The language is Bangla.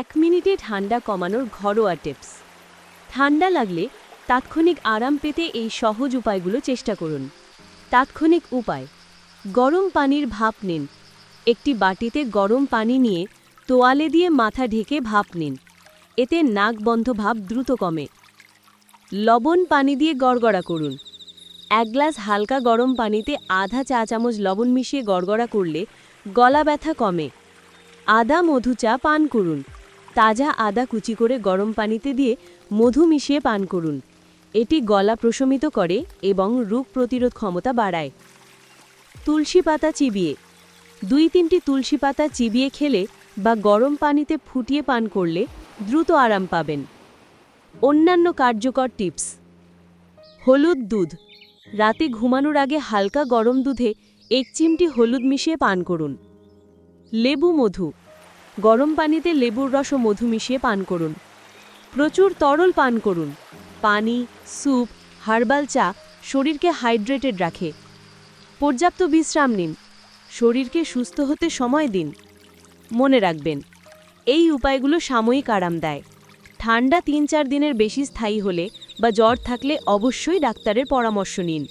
এক মিনিটে ঠান্ডা কমানোর ঘরোয়া টিপস। ঠান্ডা লাগলে তাৎক্ষণিক আরাম পেতে এই সহজ উপায়গুলো চেষ্টা করুন। তাৎক্ষণিক উপায়, গরম পানির ভাপ নিন। একটি বাটিতে গরম পানি নিয়ে তোয়ালে দিয়ে মাথা ঢেকে ভাপ নিন। এতে নাক বন্ধ ভাব দ্রুত কমে। লবণ পানি দিয়ে গড়গড়া করুন। এক গ্লাস হালকা গরম পানিতে আধা চা চামচ লবণ মিশিয়ে গড়গড়া করলে গলা ব্যথা কমে। আদা মধু চা পান করুন। তাজা আদা কুচি করে গরম পানিতে দিয়ে মধু মিশিয়ে পান করুন। এটি গলা প্রশমিত করে এবং রোগ প্রতিরোধ ক্ষমতা বাড়ায়। তুলসী পাতা চিবিয়ে, দুই তিনটি তুলসী পাতা চিবিয়ে খেলে বা গরম পানিতে ফুটিয়ে পান করলে দ্রুত আরাম পাবেন। অন্যান্য কার্যকর টিপস, হলুদ দুধ। রাতে ঘুমানোর আগে হালকা গরম দুধে এক চিমটি হলুদ মিশিয়ে পান করুন। লেবু মধু গরম পানিতে লেবুর রস ও মধু মিশিয়ে পান করুন। প্রচুর তরল পান করুন। পানি, স্যুপ, হার্বাল চা শরীরকে হাইড্রেটেড রাখে। পর্যাপ্ত বিশ্রাম নিন। শরীরকে সুস্থ হতে সময় দিন। মনে রাখবেন, এই উপায়গুলো সাময়িক আরাম দেয়। ঠান্ডা তিন চার দিনের বেশি স্থায়ী হলে বা জ্বর থাকলে অবশ্যই ডাক্তারের পরামর্শ নিন।